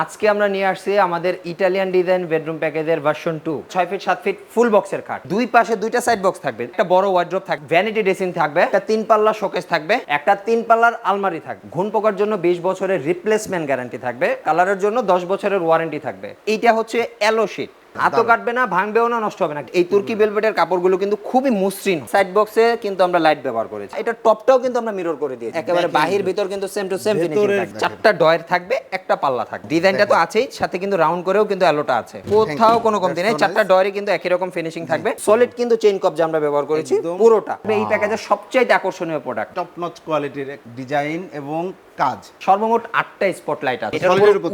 আজকে আমরা নিয়ে আসছি আমাদের ইটালিয়ান ডিজাইন বেডরুম প্যাকেজের ভার্সন টু ছয় ফিট সাত ফিট ফুল বক্সের খাট। দুই পাশে দুইটা সাইড বক্স থাকবে। একটা বড় ওয়ার্ড্রপ থাকবে ভ্যানিটি ড্রেসিং থাকবে, একটা তিন পাল্লা শোকেস থাকবে, একটা তিন পাল্লার আলমারি থাকবে। ঘুণ পোকার জন্য বিশ বছরের রিপ্লেসমেন্ট গ্যারান্টি থাকবে। কালারের জন্য দশ বছরের ওয়ারেন্টি থাকবে। এইটা হচ্ছে অ্যালো শিট হাতও কাটবে না ভাঙবেও না নষ্ট হবে না। এই তুর্কি ভেলভেটের কাপড়গুলো কিন্তু খুবই মসৃণ। সাইড বক্সে কিন্তু আমরা লাইট ব্যবহার করেছি। এটা টপটাও কিন্তু আমরা মিরর করে দিয়েছি। একেবারে বাহির ভিতর কিন্তু সেম টু সেম ফিনিশিং চারটা ডয়ের থাকবে একটা পাল্লা থাকবে। ডিজাইনটা তো আছেই সাথে কিন্তু রাউন্ড করেও কিন্তু অ্যালোটা আছে। কোথাও কোনো কমতি নেই চারটা ডয়েরই কিন্তু একই রকম ফিনিশিং থাকবে। সলিড কিন্তু চেইন কবজা আমরা ব্যবহার করেছি পুরোটা। এই প্যাকেজের সবচেয়ে আকর্ষণীয় প্রোডাক্ট টপ নচ কোয়ালিটির ডিজাইন এবং কাজ। সর্বমোট আটটা স্পটলাইট আছে?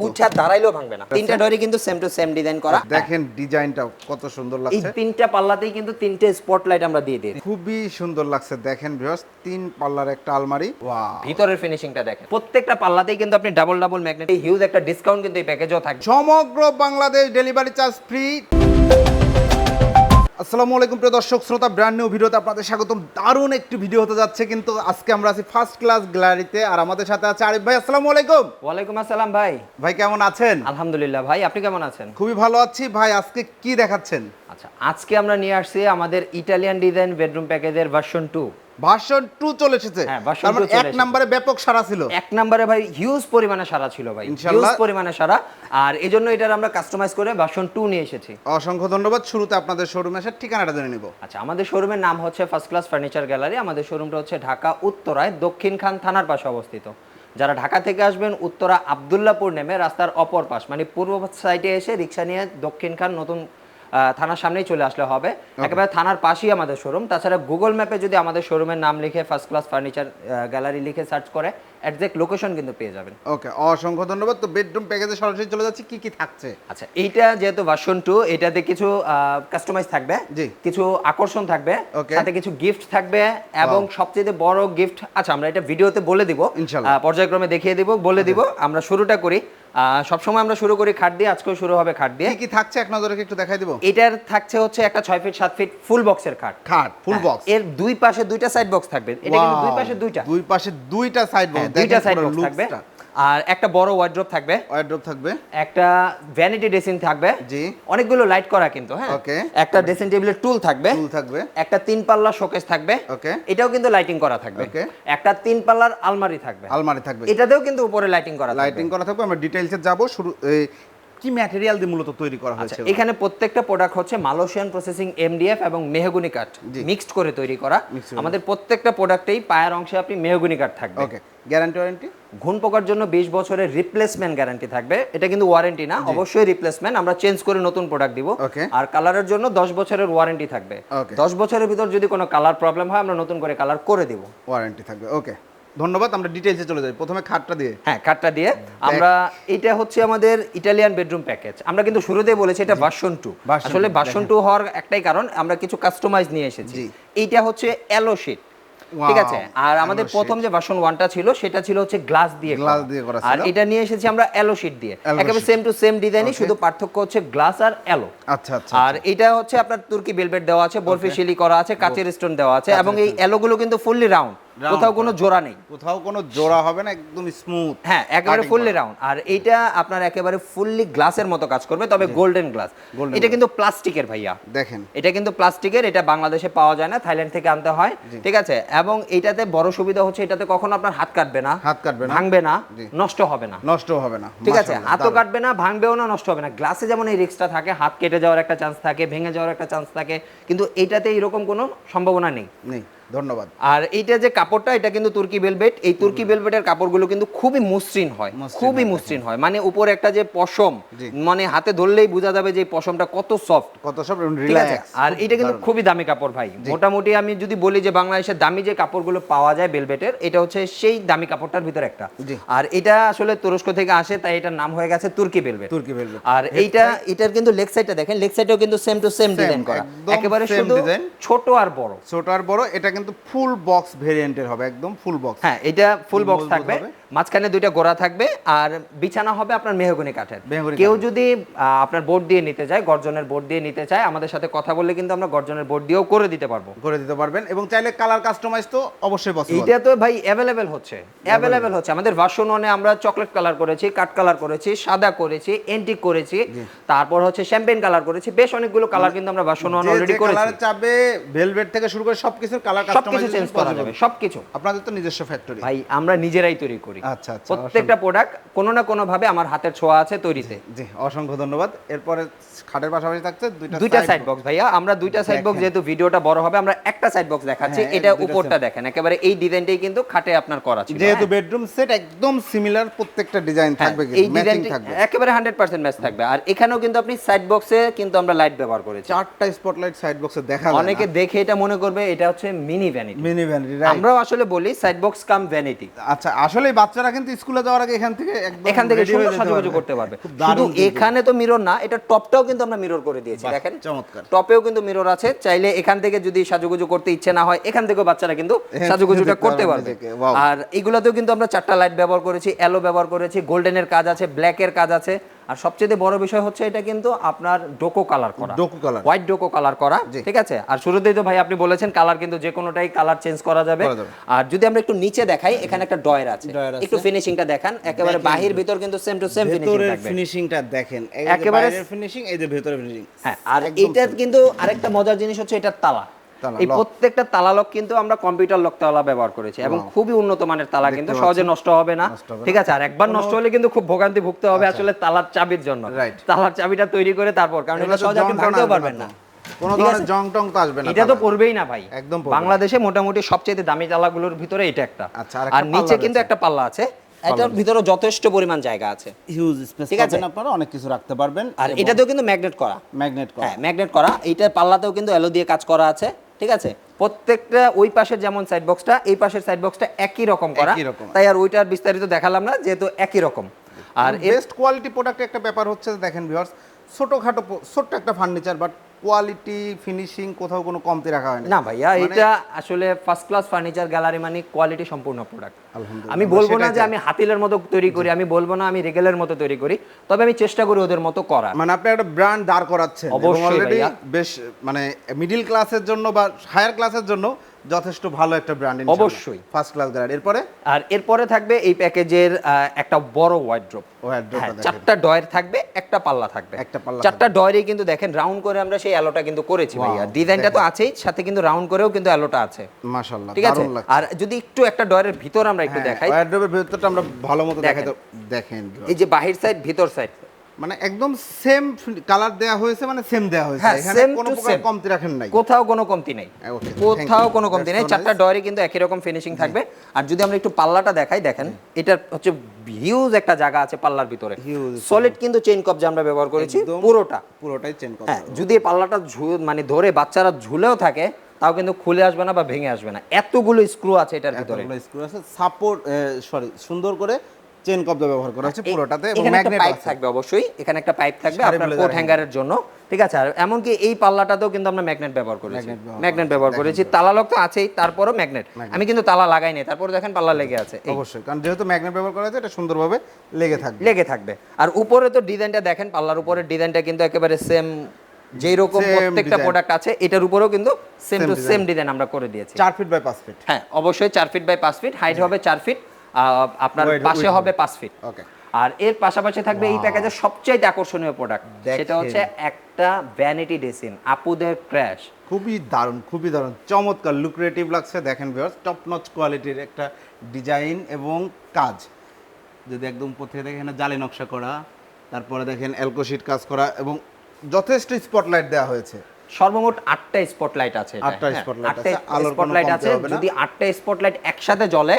উঠা দাঁড়াইলেও ভাঙবে না। তিনটা ডয়েরই কিন্তু সেম টু সেম ডিজাইন করা। দেখেন ডিজাইনটা কত সুন্দর এই লাগছে। তিনটা পাল্লাতেই কিন্তু তিনটে স্পটলাইট আমরা দিয়ে দিই খুবই সুন্দর লাগছে। দেখেন ভিউয়ার্স তিন পাল্লার একটা আলমারি। ওয়াও ভিতরের ফিনিশিংটা দেখেন। প্রত্যেকটা পাল্লাতেই কিন্তু আপনি ডাবল ডাবল ম্যাগনেট হিউজ একটা ডিসকাউন্ট কিন্তু এই প্যাকেজও থাকবে। সমগ্র বাংলাদেশ ডেলিভারি চার্জ ফ্রি আসসালামু আলাইকুম প্রিয় দর্শক শ্রোতা ব্র্যান্ড নিউ ভিডিওতে আপনাদের স্বাগতম। দারুণ একটি ভিডিও হতে যাচ্ছে কিন্তু আজকে আমরা আছি ফার্স্ট ক্লাস গ্যালারিতে আর আমাদের সাথে আছে আরিফ ভাই। আসসালামু আলাইকুম। ওয়ালাইকুম আসসালাম ভাই। ভাই কেমন আছেন? আলহামদুলিল্লাহ ভাই আপনি কেমন আছেন? খুবই ভালো আছি। ভাই আজকে কি দেখাচ্ছেন? আচ্ছা আজকে আমরা নিয়ে আসছি আমাদের ইটালিয়ান ডিজাইন বেডরুম প্যাকেজের ভার্সন টু ভার্সন টু চলে এসেছে। হ্যাঁ, তার মানে এক। নম্বরে ব্যাপক সারা ছিল। এক নম্বরে ভাই হিউজ পরিমাণে সারা ছিল ভাই। হিউজ। পরিমাণে সারা আর এই জন্য এটার আমরা কাস্টমাইজ করে ভার্সন টু নিয়ে এসেছি। অসংখ্য ধন্যবাদ। শুরুতে আপনাদের শোরুমে আসার ঠিকানাটা জেনে নিব। আচ্ছা আমাদের শোরুমের নাম হচ্ছে ফার্স্ট ক্লাস ফার্নিচার গ্যালারি আমাদের শোরুমটা হচ্ছে ঢাকা উত্তরায় দক্ষিণ খান থানার পাশে অবস্থিত। যারা ঢাকা থেকে আসবেন উত্তরা আবদুল্লাপুর নেমে রাস্তার অপর পাশ মানে পূর্ব সাইডে এসে রিক্সা নিয়ে দক্ষিণ খান নতুন থানার সামনেই চলে আসলে হবে। একেবারে থানার পাশেই আমাদের শোরুম তাছাড়া গুগল ম্যাপে যদি আমাদের শোরুমের নাম লিখে ফার্স্ট ক্লাস ফার্নিচার গ্যালারি লিখে সার্চ করে একজ্যাক্ট লোকেশন কিন্তু পেয়ে যাবেন। ওকে অসংখ্য ধন্যবাদ। তো বেডরুম প্যাকেজে সরাসরি চলে যাচ্ছি কি কি থাকছে? আচ্ছা এইটা যেহেতু ভার্সন টু এটাতে কিছু কাস্টমাইজ থাকবে কিছু আকর্ষণ থাকবে. সাথে কিছু গিফট থাকবে এবং সবচেয়ে বড় গিফট আচ্ছা আমরা এটা ভিডিওতে বলে দিব। পর্যায়ক্রমে দেখিয়ে দিব বলে দিব। আমরা শুরুটা করি। সবসময় আমরা শুরু করি খাট দিয়ে আজকেও শুরু হবে খাট দিয়ে। কি থাকছে এক নজরে একটু দেখাই দিব? এটার থাকছে হচ্ছে একটা ছয় ফিট সাত ফিট ফুল বক্সের খাট। খাট ফুল হ্যাঁ, বক্স এর দুই পাশে দুইটা সাইড বক্স থাকবে। এটা কিন্তু দুই পাশে দুইটা। দুই পাশে দুইটা সাইড হ্যাঁ, বক্স দুইটা সাইড বক্স থাকবে। আর একটা বড় ওয়ার্ড্রপ থাকবে। ওয়ার্ড্রপ থাকবে। একটা ভ্যানিটি ড্রেসিং থাকবে। জি। অনেকগুলো লাইট করা কিন্তু হ্যাঁ। ওকে। একটা ড্রেসিং টেবিলের টুল থাকবে। টুল থাকবে। একটা তিন পাল্লা শোকেস থাকবে। ওকে। এটাও কিন্তু লাইটিং করা থাকবে। ওকে। একটা তিন পাল্লার আলমারি থাকবে। আলমারি থাকবে। এটাতেও কিন্তু উপরে লাইটিং করা লাইটিং করা থাকবে। আমরা ডিটেইলসে যাব। শুরু কি ম্যাটেরিয়াল দিয়ে মূলত তৈরি করা আচ্ছা হয়েছে এখানে প্রত্যেকটা প্রোডাক্ট হচ্ছে মালয়েশিয়ান প্রসেসিং এমডিএফ এবং মেহগুনি কাঠ মিক্সড করে তৈরি করা। আমাদের প্রত্যেকটা প্রোডাক্টেই পায়ের অংশে আপনি মেহগুনি কাঠ থাকবে। ওকে গ্যারান্টি ওয়ারেন্টি ঘুণ পোকার জন্য বিশ বছরের রিপ্লেসমেন্ট গ্যারান্টি থাকবে। এটা কিন্তু ওয়ারেন্টি না অবশ্যই রিপ্লেসমেন্ট আমরা চেঞ্জ করে নতুন প্রোডাক্ট দিব. আর কালারের জন্য দশ বছরের ওয়ারেন্টি থাকবে. দশ বছরের ভিতর যদি কোনো কালার প্রবলেম হয় আমরা নতুন করে কালার করে দিব। ওয়ারেন্টি থাকবে ওকে ধন্যবাদ আমরা ডিটেইলসে চলে যাই। প্রথমে খাটটা দিয়ে। হ্যাঁ কার্ডটা দিয়ে। আমরা এটা হচ্ছে আমাদের ইটালিয়ান বেডরুম প্যাকেজ আমরা কিন্তু শুরুতেই বলেছি এটা ভার্সন টু আসলে ভার্সন টু হওয়ার একটাই কারণ আমরা কিছু কাস্টমাইজ নিয়ে এসেছি। এইটা হচ্ছে অ্যালো শিট ঠিক আছে? আর আমাদের প্রথম যে ভার্সন ওয়ানটা ছিল সেটা ছিল হচ্ছে গ্লাস দিয়ে করা। দিয়ে করা আর এটা নিয়ে এসেছি আমরা অ্যালো শিট দিয়ে। একেবারে সেম টু সেম ডিজাইনই শুধু পার্থক্য হচ্ছে গ্লাস আর অ্যালো আচ্ছা আচ্ছা আর এটা হচ্ছে আপনার তুর্কি বেলভেট দেওয়া আছে বরফি শিলি করা আছে কাচের স্টোন দেওয়া আছে এবং এই অ্যালোগুলো কিন্তু ফুললি রাউন্ড কোথাও কোনো জোড়া নেই। কোথাও কোনো জোড়া হবে না একদম স্মুথ হ্যাঁ একেবারে ফুললি রাউন্ড আর এইটা আপনার একেবারে ফুললি গ্লাসের মতো কাজ করবে তবে গোল্ডেন গ্লাস এটা কিন্তু প্লাস্টিকের ভাইয়া। দেখেন। এটা কিন্তু প্লাস্টিকের এটা বাংলাদেশে পাওয়া যায় না থাইল্যান্ড থেকে আনতে হয়। ঠিক আছে? এবং এটাতে বড় সুবিধা হচ্ছে এটাতে কখনো আপনার হাত কাটবে না। হাত কাটবে না। ভাঙবে না নষ্ট হবে না। নষ্ট হবে না ঠিক আছে? হাতও কাটবে না ভাঙবেও না নষ্ট হবে না। গ্লাসে যেমন এই রিস্কটা থাকে হাত কেটে যাওয়ার একটা চান্স থাকে ভেঙে যাওয়ার একটা চান্স থাকে কিন্তু এটাতে এরকম কোনো সম্ভাবনা নেই। নেই। ধন্যবাদ। আর এইটা যে কাপড়টা এটা কিন্তু তুর্কি ভেলভেট এই তুর্কি ভেলভেটের কাপড়গুলো কিন্তু খুবই মসৃণ হয়। খুবই মসৃণ হয়। মানে উপরে একটা যে পশম মানে হাতে ধরলেই বোঝা যাবে যে পশমটা কত সফট কত ঠিক রিল্যাক্স আর এটা কিন্তু খুবই দামি কাপড় ভাই। মোটামুটি আমি যদি বলি যে বাংলাদেশের দামি যে কাপড়গুলো পাওয়া যায় বেলভেটের এটা হচ্ছে সেই দামি কাপড়টার ভিতর একটা। আর এটা আসলে তুরস্ক থেকে আসে তাই এটার নাম হয়ে গেছে তুর্কি বেলভেট তুর্কি ভেলভেট আর এইটা এটার কিন্তু লেগ সাইডটা দেখেন লেগ সাইডেও কিন্তু সেম টু সেম ডিজাইন করা। একেবারে শুধু ছোট আর বড়। ছোট আর বড় এটা কিন্তু ফুল বক্স ভেরিয়েন্টের হবে একদম ফুল বক্স হ্যাঁ এটা ফুল বক্স থাকবে। মাঝখানে দুইটা গোড়া থাকবে আর বিছানা হবে আপনার মেহগনি কাঠের। কেউ যদি আপনার বোর্ড দিয়ে নিতে চায় গর্জনের বোর্ড দিয়ে নিতে চায় আমাদের সাথে কথা বললে কিন্তু আমরা গর্জনের বোর্ড দিয়েও করে দিতে পারব। করে দিতে পারবেন এবং চাইলে কালার কাস্টমাইজ তো অবশ্যই পসিবল এটা তো ভাই অ্যাভেলেবেল হচ্ছে। অ্যাভেলেবেল হচ্ছে। আমাদের ভার্সন ওয়ানে আমরা চকলেট কালার করেছি কাঠ কালার করেছি সাদা করেছি এন্টিক করেছি তারপর হচ্ছে শ্যাম্পেন কালার করেছি বেশ অনেকগুলো কালার কিন্তু আমরা ভার্সন ওয়ান অলরেডি করেছি। কালার চাবে ভেলভেট থেকে শুরু করে সবকিছুর কালার কাস্টমাইজ সবকিছু চেঞ্জ করা যাবে সবকিছু। আপনাদের তো নিজস্ব ফ্যাক্টরি ভাই আমরা নিজেরাই তৈরি করি। আচ্ছা আচ্ছা প্রত্যেকটা প্রোডাক্ট কোনো না কোনো ভাবে আমার হাতের ছোঁয়া আছে তৈরিতে। জি অসংখ্য ধন্যবাদ। এরপরে খাটের পাশাপাশি থাকছে দুইটা দুইটা সাইড বক্স ভাইয়া আমরা দুইটা সাইড বক্স যেহেতু ভিডিওটা বড় হবে আমরা একটা সাইড বক্স দেখাচ্ছি হ্যাঁ, এটা উপরটা দেখেন একেবারে এই ডিজাইনটাই কিন্তু খাটে আপনার করা ছিল। যেহেতু হ্যাঁ? বেডরুম সেট একদম সিমিলার প্রত্যেকটা ডিজাইন হ্যাঁ, থাকবে এই ম্যাচিং থাকবে। একেবারে হান্ড্রেড পার্সেন্ট ম্যাচ থাকবে। আর এখানেও কিন্তু আপনি সাইড বক্সে কিন্তু আমরা লাইট ব্যবহার করেছি। চারটা স্পটলাইট সাইড বক্সে দেখা অনেকে দেখে এটা মনে করবে এটা হচ্ছে মিনি ভ্যানিটি মিনি ভ্যানিটি আমরাও আসলে বলি সাইড বক্স কাম ভ্যানিটি আচ্ছা আসলে বাচ্চারা কিন্তু স্কুলে যাওয়ার আগে এখান থেকে এখান থেকে সুন্দর সাজুগুজু করতে পারবে। শুধু এখানে তো মিরর না এটা টপটাও কিন্তু আমরা মিরর করে দিয়েছি দেখেন। চমৎকার। টপেও কিন্তু মিরর আছে চাইলে এখান থেকে যদি সাজুগুজু করতে ইচ্ছে না হয় এখান থেকেও বাচ্চারা কিন্তু সাজুগুজুটা করতে পারবে। আর এগুলাতেও কিন্তু আমরা চারটা লাইট ব্যবহার করেছি এলো ব্যবহার করেছি গোল্ডেনের কাজ আছে ব্ল্যাকের কাজ আছে। আর সবচেয়ে বড় বিষয় হচ্ছে এটা কিন্তু আপনার ডোকো কালার করা। Duco colour. White Duco colour করা ঠিক আছে? আর শুরুতেই তো ভাই আপনি বলেছেন কালার কিন্তু যে কোনোটাই কালার চেঞ্জ করা যাবে। আর যদি আমরা একটু নিচে দেখাই এখানে একটা ডয়ের আছে। একটু ফিনিশিংটা দেখান একেবারে বাহির ভিতর কিন্তু সেম টু সেম ফিনিশিং ভেতরের ফিনিশিংটা দেখেন। একেবারে- ফিনিশিং এই যে ভেতরের ফিনিশিং হ্যাঁ আর এটা কিন্তু আরেকটা মজার জিনিস হচ্ছে এটার তালা, এই প্রত্যেকটা তালা লক কিন্তু আমরা কম্পিউটার লক তালা ব্যবহার করেছি এবং খুবই উন্নত মানের তালা কিন্তু সহজে নষ্ট হবে না। ঠিক আছে আর একবার নষ্ট হলে কিন্তু খুব ভোগান্তি ভুগতে হবে আসলে তালার চাবির জন্য। তালার চাবিটা তৈরি করে তারপর কারণ এটা সহজে আপনি ভাঙতেও পারবেন না। কোনো ধরনের জং টং তো আসবে না এটা তো পড়বেই না ভাই। একদম বাংলাদেশে মোটামুটি সবচেয়ে দামি তালাগুলোর ভিতরে এটা একটা। আচ্ছা, আর নিচে কিন্তু একটা পাল্লা আছে। এটার ভিতরে যথেষ্ট পরিমাণ জায়গা আছে। হিউজ স্পেস ঠিক আছে? আপনারা অনেক কিছু রাখতে পারবেন আর এটাতেও কিন্তু ম্যাগনেট করা। ম্যাগনেট করা। হ্যাঁ ম্যাগনেট করা। এইটার পাল্লাতেও কিন্তু এলো দিয়ে কাজ করা আছে। ঠিক আছে? প্রত্যেকটা ওই পাশের যেমন সাইড বক্সটা এই পাশের সাইড বক্সটা একই রকম করা। তাই আর ওইটার বিস্তারিত দেখালাম না যেহেতু একই রকম। আর বেস্ট কোয়ালিটি প্রোডাক্ট একটা ব্যাপার হচ্ছে দেখেন ভিউয়ার্স ছোটখাটো ছোট্ট একটা ফার্নিচার বাট কোয়ালিটি ফিনিশিং কোথাও কোনো কমতি রাখা হয় না ভাইয়া মানে- এটা আসলে ফার্স্ট ক্লাস ফার্নিচার গ্যালারি মানে কোয়ালিটি সম্পূর্ণ প্রোডাক্ট আমি বলব না যে আমি হাতিলের মতো তৈরি করি আমি বলব না আমি রেগেলের মতো তৈরি করি তবে আমি চেষ্টা করি ওদের মতো করা মানে আপনি একটা ব্র্যান্ড দাঁড় করাচ্ছেন অবশ্যই। বেশ মানে মিডিল ক্লাসের জন্য বা হায়ার ক্লাসের জন্য যথেষ্ট ভালো একটা ব্র্যান্ড অবশ্যই। ফার্স্ট ক্লাস গ্যারান্টি এরপরে? আর এরপরে থাকবে এই প্যাকেজের একটা বড় টা হ্যাঁ, চারটা ডয়ের থাকবে একটা পাল্লা থাকবে। একটা পাল্লা চারটা ডয়েরই কিন্তু দেখেন রাউন্ড করে আমরা সেই অ্যালোটা কিন্তু করেছি ভাইয়া। ডিজাইনটা তো আছেই সাথে কিন্তু রাউন্ড করেও কিন্তু অ্যালোটা আছে। মাশাআল্লাহ ঠিক আছে? আর যদি একটু একটা ডয়ের ভিতর আমরা একটু দেখাই। ওয়ার্ড্রোবের ভেতরটা আমরা ভালো মতো। দেখাই দেখেন। এই যে বাহির সাইড ভিতর সাইড মানে একদম সেম কালার দেয়া হয়েছে মানে সেম দেয়া হয়েছে। হ্যাঁ, এখানে কোনো প্রকার কমতি রাখেন নাই। কোথাও কোনো কমতি নেই। হ্যাঁ, কোথাও কোনো কমতি নেই। চারটা nice. কিন্তু একই রকম ফিনিশিং থাকবে। আর যদি আমরা একটু পাল্লাটা দেখাই দেখেন এটার হচ্ছে হিউজ একটা জায়গা আছে পাল্লার ভিতরে. সলিড কিন্তু চেইন কবজা আমরা ব্যবহার করেছি পুরোটা। পুরোটাই চেন করা হ্যাঁ যদি পাল্লাটা মানে ধরে বাচ্চারা ঝুলেও থাকে তাও কিন্তু খুলে আসবে না বা ভেঙে আসবে না। এতগুলো স্ক্রু আছে এটার ভিতরে। এতগুলো স্ক্রু আছে সাপোর্ট সরি সুন্দর করে চেন কবজা ব্যবহার করা এই- পুরোটাতে এবং ম্যাগনেট পাইপ থাকবে অবশ্যই। এখানে একটা পাইপ থাকবে আপনার কোট হ্যাঙ্গারের জন্য। ঠিক আছে? আর এমনকি এই পাল্লাটাতেও কিন্তু আমরা ম্যাগনেট ব্যবহার করেছি। ম্যাগনেট ব্যবহার করেছি তালা লক তো আছেই তারপরও ম্যাগনেট আমি কিন্তু তালা লাগাই নাই তারপর দেখেন পাল্লা লেগে আছে। অবশ্যই কারণ যেহেতু ম্যাগনেট ব্যবহার করা আছে এটা সুন্দরভাবে লেগে থাকবে। লেগে থাকবে। আর উপরে তো ডিজাইনটা দেখেন পাল্লার উপরের ডিজাইনটা কিন্তু একেবারে সেম যেই রকম প্রত্যেকটা প্রোডাক্ট আছে এটার উপরেও কিন্তু সেম টু সেম ডিজাইন আমরা করে দিয়েছি। চার ফিট বাই পাঁচ ফিট হ্যাঁ অবশ্যই চার ফিট বাই পাঁচ ফিট হাইট হবে চার ফিট আপনার পাশে হবে। পাঁচ ফিট আর এর পাশাপাশি থাকবে এই প্যাকেজের সবচেয়ে আকর্ষণীয় প্রোডাক্ট সেটা হচ্ছে একটা ভ্যানিটি ডেসিন আপুদের ক্র্যাশ খুবই দারুণ খুবই দারুণ। চমৎকার লুক্রেটিভ লাগছে। দেখেন ভিউয়ার্স টপ নচ কোয়ালিটির একটা ডিজাইন এবং কাজ। যদি একদম উপর থেকে দেখেন জালি নকশা করা তারপরে দেখেন অ্যালকোশিট কাজ করা এবং যথেষ্ট স্পটলাইট দেওয়া হয়েছে। সর্বমোট আটটা স্পটলাইট আছে আটটা হ্যাঁ, spotlight আটটা আছে, আলোর স্পটলাইট আছে। যদি আটটা স্পটলাইট একসাথে জ্বলে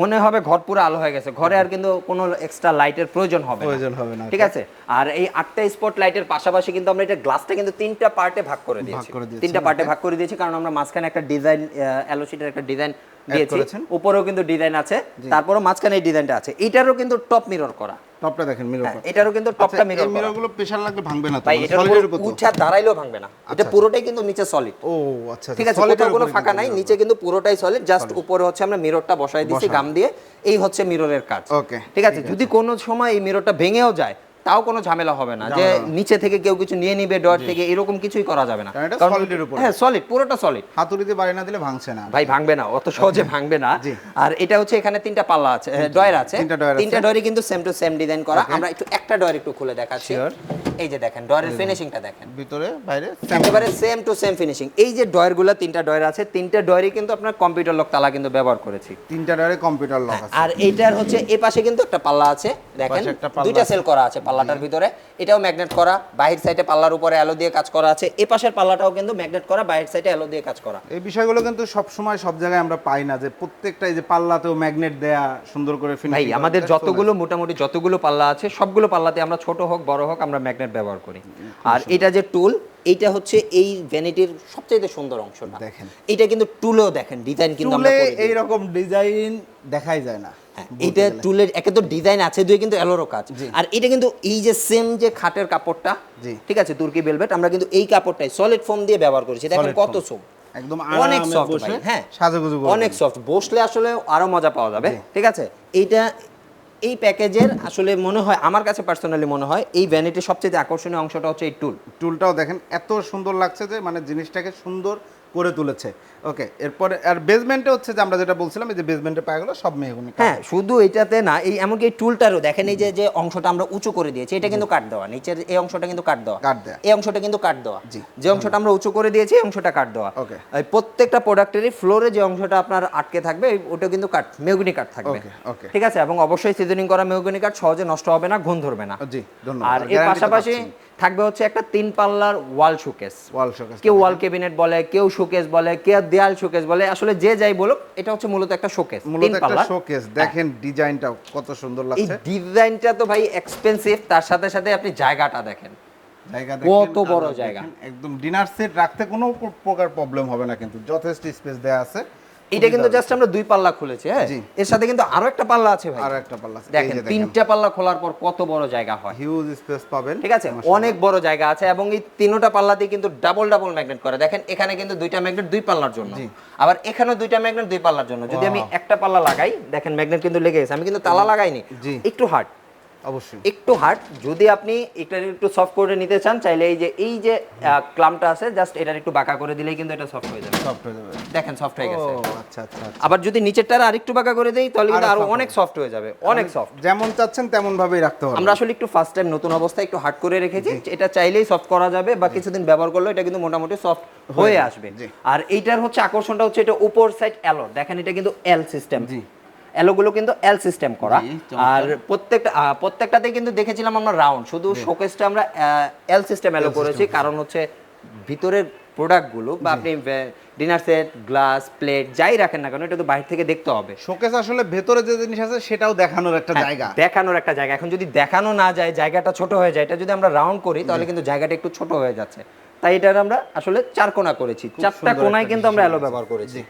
মনে হবে ঘর পুরো আলো হয়ে গেছে। ঘরে আর কিন্তু কোনো এক্সট্রা লাইটের প্রয়োজন হবে প্রয়োজন হবে না। ঠিক আছে? আর এই আটটা স্পট লাইটের পাশাপাশি কিন্তু আমরা এটা গ্লাসটা কিন্তু তিনটা পার্টে ভাগ করে দিয়েছি। তিনটা পার্টে ভাগ করে দিয়েছি কারণ আমরা মাঝখানে একটা ডিজাইন অ্যালোসিটের একটা ডিজাইন দিয়েছি। উপরেও কিন্তু ডিজাইন আছে তারপরও মাঝখানে এই ডিজাইনটা আছে। এটারও কিন্তু টপ মিরর করা। টপটা দেখেন মিরর হ্যাঁ, এটারও কিন্তু টপটা মিরর করা। মিররগুলো প্রেসার লাগলে ভাঙবে না তো এর উপর উঠা দাঁড়াইলেও ভাঙবে না। এটা পুরোটাই কিন্তু নিচে সলিড ও আচ্ছা ঠিক আছে কোথাও কোনো ফাঁকা নাই নিচে কিন্তু পুরোটাই সলিড জাস্ট উপরে হচ্ছে আমরা মিররটা বসাই দিয়েছি। গাম দিয়ে। এই হচ্ছে মিররের কাজ। Okay, ঠিক আছে যদি কোনো সময় এই মিররটা ভেঙেও যায় তাও কোনো ঝামেলা হবে না। যে। নিচে থেকে কেউ কিছু নিয়ে নিবে ডট থেকে এরকম কিছুই করা যাবে না। হ্যাঁ সলিড পুরোটা সলিড হাতুড়ি দিয়ে বাড়ি না দিলে ভাঙছে না। ভাই ভাঙবে না অত সহজে ভাঙবে না। আর এটা হচ্ছে এখানে তিনটা পাল্লা আছে ডয়ার আছে। তিনটা ডয়ার কিন্তু সেম টু সেম ডিজাইন করা। আমরা একটু একটা ডয়ার একটু খুলে দেখাচ্ছি। এই যে দেখেন ডয়ারের ফিনিশিংটা দেখেন। ভিতরে বাইরে একেবারে সেম টু সেম ফিনিশিং এই যে ডয়ারগুলো তিনটা ডয়ার আছে তিনটা ডয়ারই কিন্তু আপনার কম্পিউটার লক তালা কিন্তু ব্যবহার করেছি। তিনটা ডয়ারে কম্পিউটার লক আছে। আর এইটার হচ্ছে এই পাশে কিন্তু একটা পাল্লা আছে দেখেন। দুইটা সেল করা আছে পাল্লাটার ভিতরে। এটাও ম্যাগনেট করা বাহির সাইডে পাল্লার উপরে অ্যালো দিয়ে কাজ করা আছে। এই পাশের পাল্লাটাও কিন্তু ম্যাগনেট করা বাহির সাইডে অ্যালো দিয়ে কাজ করা। এই বিষয়গুলো কিন্তু সব সময় সব জায়গায় আমরা পাই না যে প্রত্যেকটা এই যে পাল্লাতেও ম্যাগনেট দেয়া সুন্দর করে ভাই আমাদের যতগুলো মোটামুটি যতগুলো পাল্লা আছে সবগুলো পাল্লাতে আমরা ছোট হোক বড় হোক আমরা ম্যাগনেট ব্যবহার করি। আর এটা যে টুল এইটা হচ্ছে এই ভ্যানিটির সবচেয়ে সুন্দর অংশটা। দেখেন। এটা কিন্তু টুলও দেখেন ডিজাইন কিন্তু আমরা। এই রকম ডিজাইন দেখাই যায় না। এটা টুলের একে তো ডিজাইন আছে দুই কিন্তু এলোরো কাজ। আর এটা কিন্তু এই যে সেম যে খাটের কাপড়টা ঠিক আছে তুর্কি বেলভেট আমরা কিন্তু এই কাপড়টাই সলিড ফোম দিয়ে ব্যবহার করেছি। দেখেন কত সোম একদম অনেক সফট বসে হ্যাঁ। সাজুগুজু অনেক সফট বসলে আসলে আরও মজা পাওয়া যাবে ঠিক আছে? এইটা এই প্যাকেজের আসলে মনে হয় আমার কাছে পার্সোনালি মনে হয় এই ভ্যানিটির সবচেয়ে আকর্ষণীয় অংশটা হচ্ছে এই টুল টুলটাও দেখেন এত সুন্দর লাগছে যে মানে জিনিসটাকে সুন্দর করে তুলেছে। ওকে এরপরে আর বেসমেন্টে হচ্ছে যে আমরা যেটা বলছিলাম এই যে বেসমেন্টের পায়াগুলো সব মেহগুনি হ্যাঁ শুধু এটাতে না এই এমনকি এই টুলটারও দেখেন এই যে যে অংশটা আমরা উঁচু করে দিয়েছি এটা কিন্তু কাট দেওয়া নিচের এই অংশটা কিন্তু কাট দেওয়া। কাট দেয়া। এই অংশটা কিন্তু কাট দেওয়া। জি। যে অংশটা আমরা উঁচু করে দিয়েছি এই অংশটা কাট দেওয়া। Okay. এই প্রত্যেকটা প্রোডাক্টেরই ফ্লোরে যে অংশটা আপনার আটকে থাকবে ওটা কিন্তু কাট মেহগুনি কাট থাকবে। Okay. ঠিক আছে? এবং অবশ্যই সিজনিং করা মেহগুনি কাট সহজে নষ্ট হবে না ঘুণ ধরবে না। জি ধন্যবাদ। আর এর পাশাপাশি থাকবে হচ্ছে একটা তিন পাল্লার ওয়াল শোকেস। ওয়াল শোকেস কেউ ওয়াল ক্যাবিনেট বলে কেউ শোকেস বলে কেউ দেয়াল শোকেস বলে আসলে যে যাই বলুক এটা হচ্ছে মূলত একটা শোকেস তিন একটা পাল্লা শোকেস। দেখেন ডিজাইনটা কত সুন্দর লাগছে। এই ডিজাইনটা তো ভাই এক্সপেন্সিভ তার সাথে সাথে আপনি জায়গাটা দেখেন। কত বড় জায়গা। একদম ডিনার সেট রাখতে কোনো প্রকার প্রবলেম হবে না কিন্তু। যথেষ্ট স্পেস দেয়া আছে। এটা কিন্তু জাস্ট আমরা দুই পাল্লা খুলেছি হ্যাঁ? এর সাথে কিন্তু আরও একটা পাল্লা আছে ভাই। আর একটা পাল্লা আছে। দেখেন তিনটা পাল্লা খোলার পর কত বড় জায়গা হয়। হিউজ স্পেস পাবেন। ঠিক আছে? অনেক বড় জায়গা আছে এবং এই তিনোটা পাল্লাতেই কিন্তু ডাবল ডাবল ম্যাগনেট করে। দেখেন এখানে কিন্তু দুইটা ম্যাগনেট দুই পাল্লার জন্য। আবার এখানেও দুইটা ম্যাগনেট দুই পাল্লার জন্য। যদি আমি একটা পাল্লা লাগাই দেখেন ম্যাগনেট কিন্তু লেগে গেছে। আমি কিন্তু তালা লাগাইনি। একটু হার্ড। অবশ্যই। একটু হার্ড যদি আপনি এটা একটু সফট করে নিতে চান চাইলে এই যে এই যে ক্লামটা আছে জাস্ট এটা একটু বাঁকা করে দিলেই কিন্তু এটা সফট হয়ে যাবে। সফট হয়ে যাবে। দেখেন সফট হয়ে গেছে। আচ্ছা আচ্ছা আচ্ছা। আবার যদি নিচেরটা আরেকটু বাঁকা করে দেই তাহলে কিন্তু আরও আরও অনেক সফট হয়ে যাবে অনেক সফট যেমন চাচ্ছেন তেমন ভাবেই রাখতে হবে। আমরা আসলে একটু ফার্স্ট টাইম নতুন অবস্থায় একটু হার্ড করে রেখেছি এটা চাইলেই সফট করা যাবে বা কিছুদিন ব্যবহার করলে এটা কিন্তু মোটামুটি সফট হয়ে আসবে। আর এইটার হচ্ছে আকর্ষণটা হচ্ছে এটা উপর সাইড অ্যালো দেখেন এটা কিন্তু এল সিস্টেম জি। অ্যালোগুলো কিন্তু এল সিস্টেম করা। আর প্রত্যেকটা প্রত্যেকটাতে কিন্তু দেখেছিলাম আমরা রাউন্ড শুধু শোকেসটা আমরা এল সিস্টেম অ্যালো করেছি কারণ হচ্ছে ভিতরের প্রোডাক্টগুলো বা আপনি ডিনার সেট গ্লাস প্লেট যাই রাখেন না কেন এটা তো বাইরে থেকে দেখতে হবে। শোকেস আসলে ভেতরে যে জিনিস আছে সেটাও দেখানোর একটা হ্যাঁ, জায়গা। দেখানোর একটা জায়গা। এখন যদি দেখানো না যায় জায়গাটা ছোট হয়ে যায় এটা যদি আমরা রাউন্ড করি তাহলে কিন্তু জায়গাটা একটু ছোট হয়ে যাচ্ছে। তাই এটার আমরা আসলে চার কোণা করেছি। চারটা কোনায় কিন্তু আমরা অ্যালো ব্যবহার করেছি।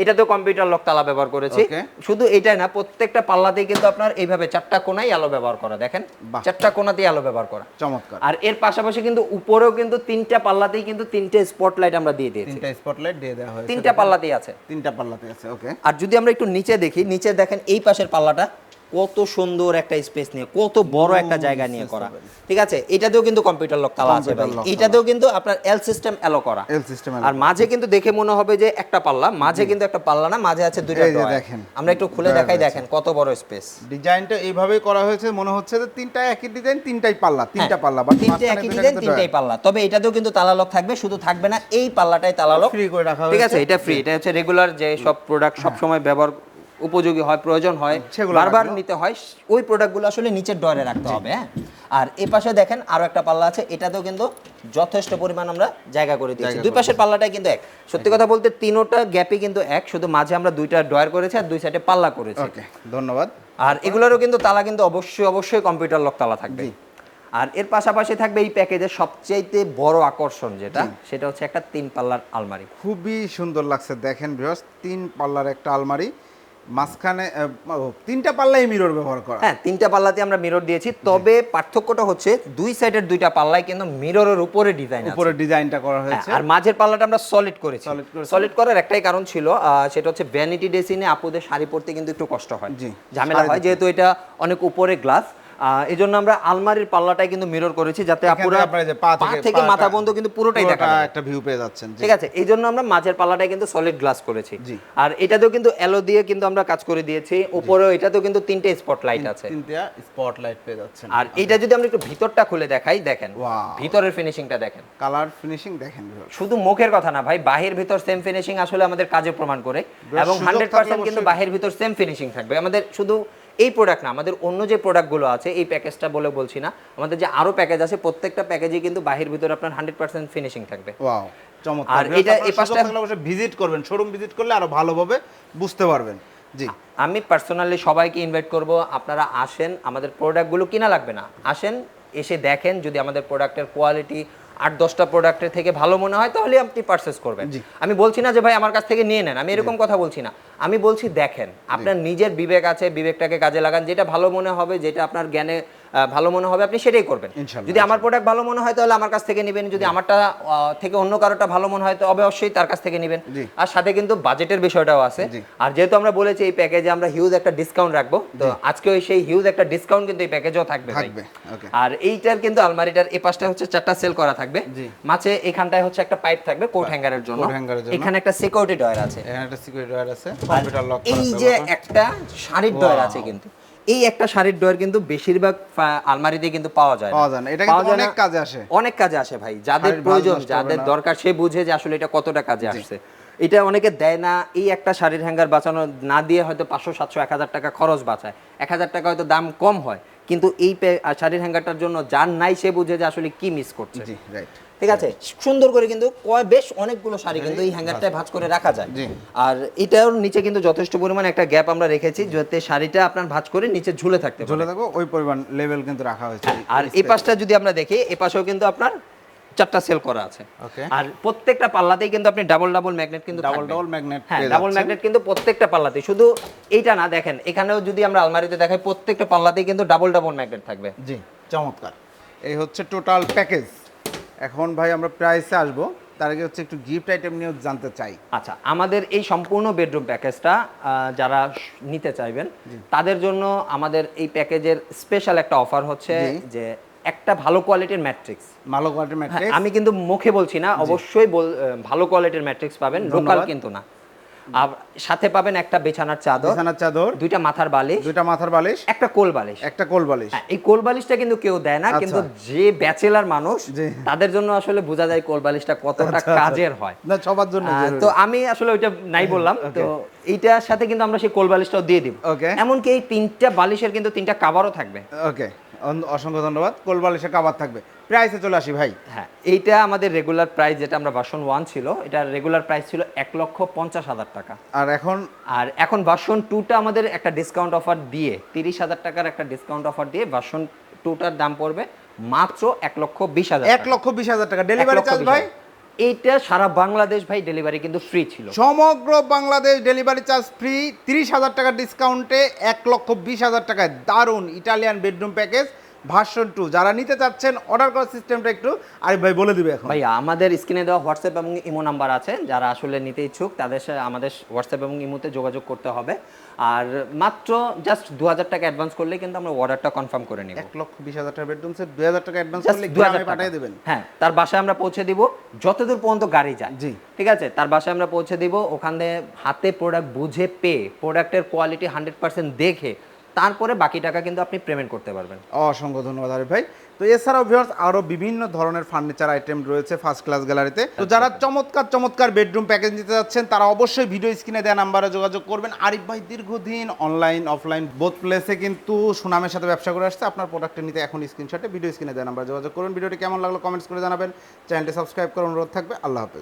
এটাতেও কম্পিউটার লক তালা ব্যবহার করেছি। শুধু এটাই না প্রত্যেকটা পাল্লাতেই কিন্তু আপনার এইভাবে চারটা কোনাই আলো ব্যবহার করা দেখেন? চারটা কোনাতেই আলো ব্যবহার করা। চমৎকার। আর এর পাশাপাশি কিন্তু উপরেও কিন্তু তিনটা পাল্লাতেই কিন্তু তিনটে স্পটলাইট আমরা দিয়ে দিয়েছি। তিনটা স্পটলাইট দিয়ে দেওয়া হয়েছে। তিনটা পাল্লাতেই আছে। তিনটা পাল্লাতেই আছে ওকে আর যদি আমরা একটু নিচে দেখি নিচে দেখেন এই পাশের পাল্লাটা। কত সুন্দর একটা স্পেস নিয়ে কত বড় একটা জায়গা নিয়ে করা। ঠিক আছে? এটাতেও কিন্তু কম্পিউটার লক তালা আছে ভাই। এটাতেও কিন্তু আপনার এল সিস্টেম এলো করা। এল সিস্টেম আর মাঝে কিন্তু দেখে মনে হবে যে একটা পাল্লা মাঝে কিন্তু একটা পাল্লা না মাঝে আছে দুইটা এই দেখেন। আমরা একটু খুলে দেখাই দেখেন কত বড় স্পেস ডিজাইনটা এইভাবেই করা হয়েছে মনে হচ্ছে যে তিনটা একই ডিজাইন তিনটাই পাল্লা তিনটা পাল্লা হ্যাঁ, তিনটে একই ডিজাইন তিনটাই পাল্লা। তবে এটাতেও কিন্তু তালা লক থাকবে শুধু থাকবে না এই পাল্লাটাই তালা লক ফ্রি করে রাখা ঠিক আছে? এটা ফ্রি এটা হচ্ছে রেগুলার যে সব প্রোডাক্ট সব সময় ব্যবহার উপযোগী হয় প্রয়োজন হয় সেগুলো বারবার নিতে হয় ওই প্রোডাক্টগুলো আসলে নিচের ডরে রাখতে হবে হ্যাঁ? আর এই পাশে দেখেন আরও একটা পাল্লা আছে এটাতেও কিন্তু যথেষ্ট পরিমাণ আমরা জায়গা করে দিয়েছি। দুই পাশের পাল্লাটাই কিন্তু এক। সত্যি কথা বলতে তিনোটা গ্যাপই কিন্তু এক শুধু মাঝে আমরা দুইটা ডয়ার করেছি আর দুই সাইডে পাল্লা করেছি। ওকে ধন্যবাদ। আর এগুলোরও কিন্তু তালা কিন্তু অবশ্যই অবশ্যই কম্পিউটার লক তালা থাকবে। আর এর পাশাপাশি থাকবে এই প্যাকেজের সবচাইতে বড় আকর্ষণ যেটা সেটা হচ্ছে একটা তিন পাল্লার আলমারি। খুবই সুন্দর লাগছে দেখেন ভিউয়ার্স তিন পাল্লার একটা আলমারি। মাঝখানে তিনটা পাল্লাই মিরর ব্যবহার করা। হ্যাঁ তিনটা পাল্লাতে আমরা মিরর দিয়েছি। তবে পার্থক্যটা হচ্ছে দুই সাইডের দুইটা পাল্লায় কিন্তু মিররের উপরে ডিজাইন আছে। উপরে ডিজাইনটা করা হয়েছে। হ্যাঁ, আর মাঝের পাল্লাটা আমরা সলিড করেছি। সলিড করার একটাই কারণ ছিল আহ, সেটা হচ্ছে ভ্যানিটি ডেসিনে আপুদের শাড়ি পরতে কিন্তু একটু কষ্ট হয়। ঝামেলা হয় যেহেতু এটা অনেক উপরে গ্লাস এই জন্য আমরা আলমারির পাল্লাটাই কিন্তু মিরর করেছি যাতে থেকে পা মাথা পর্যন্ত কিন্তু পুরোটাই দেখা একটা ভিউ পেয়ে যাচ্ছেন ঠিক আছে এই জন্য আমরা মাঝের পাল্লাটাই কিন্তু সলিড গ্লাস করেছি। আর এটাতেও কিন্তু এলো দিয়ে কিন্তু আমরা কাজ করে দিয়েছি। উপরেও এটাতেও কিন্তু তিনটে স্পট লাইট আছে। তিনটা স্পটলাইট পেয়ে যাচ্ছেন। আর এটা যদি আমরা একটু ভিতরটা খুলে দেখাই দেখেন. ভিতরের ফিনিশিংটা দেখেন। কালার ফিনিশিং দেখেন শুধু মুখের কথা না ভাই বাহির ভিতর সেম ফিনিশিং আসলে আমাদের কাজে প্রমাণ করে। এবং সুযোগ হান্ড্রেড থাকলে পার্সেন্ট কিন্তু অবশ্যই- বাহির ভিতর সেম ফিনিশিং থাকবে। আমাদের শুধু এই প্রোডাক্ট না আমাদের অন্য যে প্রোডাক্টগুলো আছে এই প্যাকেজটা বলে বলছি না আমাদের যে আরও প্যাকেজ আছে প্রত্যেকটা প্যাকেজে কিন্তু বাহির ভিতর আপনার হান্ড্রেড পার্সেন্ট ফিনিশিং থাকবে। চমৎকার। আর এটা- এই পাশটা- ভিজিট করবেন শোরুম ভিজিট করলে আরও ভালোভাবে বুঝতে পারবেন। জি। আমি পার্সোনালি সবাইকে ইনভাইট করব আপনারা আসেন আমাদের প্রোডাক্টগুলো কিনা লাগবে না। আসেন এসে দেখেন যদি আমাদের প্রোডাক্টের কোয়ালিটি আট দশটা প্রোডাক্টের থেকে ভালো মনে হয় তাহলে আপনি পারচেস করবেন। আমি বলছি না যে ভাই আমার কাছ থেকে নিয়ে নেন আমি এরকম কথা বলছি না। আমি বলছি দেখেন আপনার নিজের বিবেক আছে বিবেকটাকে কাজে লাগান যেটা ভালো মনে হবে যেটা আপনার জ্ঞানে ভালো মনে হবে আপনি সেটাই করবেন। যদি আমার প্রোডাক্ট ভালো মনে হয় তাহলে আমার কাছ থেকে নেবেন। যদি আমারটা থেকে অন্য কারোটা ভালো মনে হয় তো অবশ্যই তার কাছ থেকে নেবেন। আর সাথে কিন্তু বাজেটের বিষয়টাও আছে। আর যেহেতু আমরা বলেছি এই প্যাকেজে আমরা হিউজ একটা ডিসকাউন্ট রাখব তো আজকেও সেই হিউজ একটা ডিসকাউন্ট কিন্তু এই প্যাকেজেও থাকবে আর এইটার কিন্তু আলমারিটার এই পাশটা হচ্ছে চারটা সেল করা থাকবে। মাঝে এখানটায় হচ্ছে একটা পাইপ থাকবে কোট হ্যাঙ্গারের জন্য। এর জন্য। এখানে একটা সিকিউরিটি ডয়ার আছে। এখানে একটা সিকিউরিটি ওয়্যার আছে। কম্পিউটার লক এই যে একটা শাড়ির ডয়ার আছে কিন্তু। এই একটা শাড়ির ডয়ার কিন্তু বেশিরভাগ আলমারিতে কিন্তু পাওয়া যায় পাওয়া যায় না। এটা কিন্তু অনেক কাজে আসে। অনেক কাজে আসে ভাই। যাদের প্রয়োজন যাদের দরকার সে বুঝে যে আসলে এটা কতটা কাজে আসছে। এটা অনেকে দেয় না এই একটা শাড়ির হ্যাঙ্গার বাঁচানো না দিয়ে হয়তো পাঁচশো সাতশো এক হাজার টাকা খরচ বাঁচায়। এক হাজার টাকা হয়তো দাম কম হয় কিন্তু এই শাড়ির হ্যাঙ্গারটার জন্য যার নাই সে বুঝে যে আসলে কি মিস করছে। রাইট ঠিক আছে? সুন্দর করে কিন্তু কয় বেশ অনেকগুলো শাড়ি কিন্তু এই হ্যাঙ্গারটায় ভাঁজ করে রাখা যায়। আর এটার নিচে কিন্তু যথেষ্ট পরিমাণ একটা গ্যাপ আমরা রেখেছি যাতে শাড়িটা আপনার ভাঁজ করে নিচে ঝুলে থাকতে ঝুলে থাকব ওই পরিমাণ লেভেল কিন্তু রাখা হয়েছে। আর এই পাশটা যদি আমরা দেখি এই পাশেও কিন্তু আপনার চারটা সেল করা আছে. আর প্রত্যেকটা পাল্লাতেই কিন্তু আপনি ডাবল ডাবল ম্যাগনেট কিন্তু ডাবল ডাবল ম্যাগনেট হ্যাঁ ডাবল ম্যাগনেট কিন্তু প্রত্যেকটা পাল্লাতে শুধু এইটা না দেখেন এখানেও যদি আমরা আলমারিতে দেখাই প্রত্যেকটা পাল্লাতেই কিন্তু ডাবল ডাবল ম্যাগনেট থাকবে। জি চমৎকার। এই হচ্ছে টোটাল প্যাকেজ এখন ভাই আমরা প্রাইসে আসব। তার আগে হচ্ছে একটু গিফট আইটেম নিয়েও জানতে চাই। আচ্ছা আমাদের এই সম্পূর্ণ বেডরুম প্যাকেজটা যারা নিতে চাইবেন তাদের জন্য আমাদের এই প্যাকেজের স্পেশাল একটা অফার হচ্ছে যে একটা ভালো কোয়ালিটির ম্যাট্রিক্স ভালো কোয়ালিটির ম্যাট্রিক্স আমি কিন্তু মুখে বলছি না অবশ্যই ভালো কোয়ালিটির ম্যাট্রিক্স পাবেন লোকাল কিন্তু না। আর সাথে পাবেন একটা বিছানার চাদর বিছানার চাদর দুইটা মাথার বালিশ দুইটা মাথার বালিশ একটা কোল বালিশ। একটা কোল বালিশ। হ্যাঁ, এই কোল বালিশটা কিন্তু কেউ দেয় না আচ্ছা। কিন্তু যে ব্যাচেলার মানুষ তাদের জন্য আসলে বোঝা যায় কোল বালিশটা কতটা কাজের হয়। না সবার জন্য তো আমি আসলে ওইটা নাই বললাম তো এইটার সাথে কিন্তু আমরা সেই কোল বালিশটাও দিয়ে দিব. এমনকি এই তিনটা বালিশের কিন্তু তিনটা কাভারও থাকবে। ওকে। অসংখ্য ধন্যবাদ। কোলবাল এসে কাবার থাকবে। প্রাইসে চলে আসি ভাই। হ্যাঁ এইটা আমাদের রেগুলার প্রাইস যেটা আমরা ভার্সন ওয়ান ছিল এটা রেগুলার প্রাইস ছিল এক লক্ষ পঞ্চাশ হাজার টাকা। আর এখন? আর এখন ভার্সন টুটা আমাদের একটা ডিসকাউন্ট অফার দিয়ে তিরিশ হাজার টাকার একটা ডিসকাউন্ট অফার দিয়ে ভার্সন টুটার দাম পড়বে মাত্র এক লক্ষ বিশ হাজার এক লক্ষ বিশ হাজার টাকা। ডেলিভারি চার্জ ভাই? এইটা সারা বাংলাদেশ ভাই ডেলিভারি কিন্তু ফ্রি ছিল। সমগ্র বাংলাদেশ ডেলিভারি চার্জ ফ্রি তিরিশ হাজার টাকা ডিসকাউন্টে এক লক্ষ বিশ হাজার টাকায় দারুণ Italian bedroom package version two যারা নিতে চাচ্ছেন অর্ডার করার সিস্টেমটা একটু আরিফ ভাই বলে দিবে এখন। ভাইয়া আমাদের স্ক্রিনে দেওয়া হোয়াটসঅ্যাপ এবং ইমো নাম্বার আছে। যারা আসলে নিতে ইচ্ছুক তাদের সাথে আমাদের হোয়াটসঅ্যাপ এবং ইমোতে যোগাযোগ করতে হবে। আর মাত্র জাস্ট দু হাজার টাকা অ্যাডভান্স করলে কিন্তু আমরা অর্ডারটা কনফার্ম করে নিব। এক লক্ষ বিশ হাজার টাকা বেডরুম সেট দুই হাজার টাকা অ্যাডভান্স করলে 2000 গ্রামে টাকা। পাঠিয়ে দেবেন। হ্যাঁ তার বাসায় আমরা পৌঁছে দিব যতদূর পর্যন্ত গাড়ি যায়। জি। ঠিক আছে? তার বাসায় আমরা পৌঁছে দিব ওখানে হাতে প্রোডাক্ট বুঝে পেয়ে প্রোডাক্টের কোয়ালিটি হান্ড্রেড পার্সেন্ট দেখে তারপরে বাকি টাকা কিন্তু আপনি পেমেন্ট করতে পারবেন। অসংখ্য ধন্যবাদ আরিফ ভাই। তো এছাড়াও ভিউয়ার্স আরও বিভিন্ন ধরনের ফার্নিচার আইটেম রয়েছে ফার্স্ট ক্লাস গ্যালারিতে তো। যারা চমৎকার চমৎকার বেডরুম প্যাকেজ নিতে যাচ্ছেন তারা অবশ্যই ভিডিও স্ক্রিনে দেওয়া নাম্বারে যোগাযোগ করবেন। আরিফ ভাই দীর্ঘদিন অনলাইন অফলাইন বোথ প্লেসে কিন্তু সুনামের সাথে ব্যবসা করে আসছে। আপনার প্রোডাক্ট নিতে এখন স্ক্রিনশটে ভিডিও স্ক্রিনে দেওয়া নাম্বারে যোগাযোগ করুন। ভিডিওটি কেমন লাগল কমেন্টস করে জানাবেন। চ্যানেলটি সাবস্ক্রাইব করার অনুরোধ থাকবে। আল্লাহ হাফেজ।